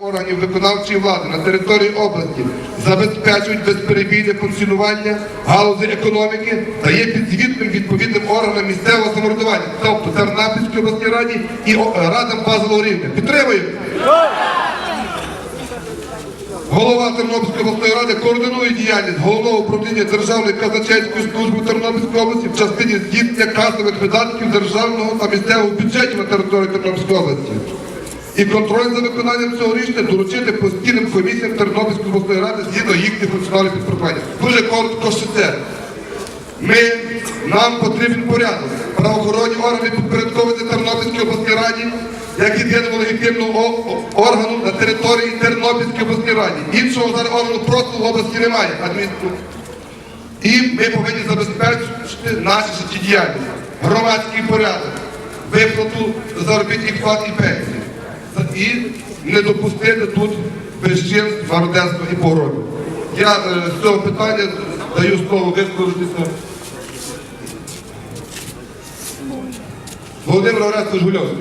органів виконавчої влади на території області забезпечують безперебійне функціонування галузі економіки та є підзвітним відповідним органам місцевого самоврядування, тобто Тернопільській обласній раді і о, радам базового рівня. Підтримуємо? Голова Тернопільської обласної ради координує діяльність головного управління Державної казначейської служби Тернопільської області в частині здійснення касових видатків державного та місцевого бюджетів на території Тернопільської області. І контроль за виконанням цього рішення доручити постійним комісіям Тернопільської обласної ради згідно їхніх функціональних підпорядкування. Дуже коротко ще це. Ми, нам потрібен порядок. Правоохоронні органи підпорядковані Тернопільській обласній раді, як єдиному легітимному о- о- органу на території Тернопільської обласної раді. Іншого зараз органу просто в області немає. І ми повинні забезпечити нашу життєдіяльність, громадський порядок, виплату заробітних плат і пенсій і не допустити тут безчинств, гардерства і погромів. Я е, з цього питання даю слово висловитися. Володимир Орестович Гульовський.